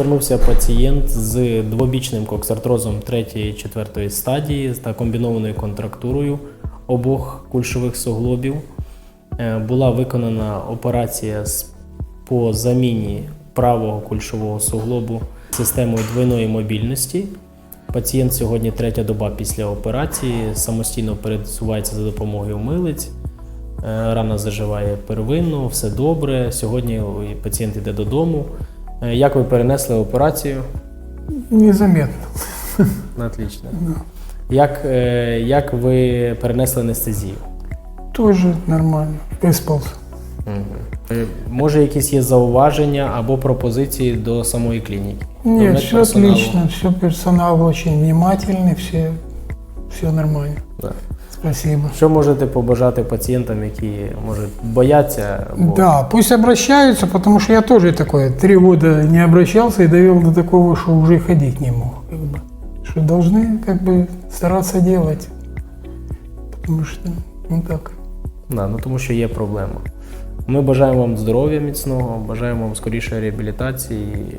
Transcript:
звернувся пацієнт з двобічним коксартрозом 3-4 стадії та комбінованою контрактурою обох кульшових суглобів. Е, Була виконана операція по заміні правого кульшового суглобу системою двойної мобільності. Пацієнт сьогодні третя доба після операції, самостійно пересувається за допомогою милиць. Е, Рана заживає первинно, все добре. Сьогодні пацієнт йде додому. Е, Як ви перенесли операцію? Незаметно. Отлично. Як, е, як ви перенесли анестезію? Тоже нормально. Выспался. Е, Може, якісь є зауваження або пропозиції до самої клініки? Нет, все медперсоналу? отлично. Все персонал очень внимательный, все, все нормально. Да. Спасибо. Що можете побажати пацієнтам, які може бояться? Або... Да, пусть обращаются, потому что я тоже такой три года не обращался и довел до такого, что уже ходить не мог. Как бы. Что должны как бы стараться делать. Потому что ну так. Да, ну тому що є проблема. Ми бажаємо вам здоров'я міцного, бажаємо вам скорішої реабілітації.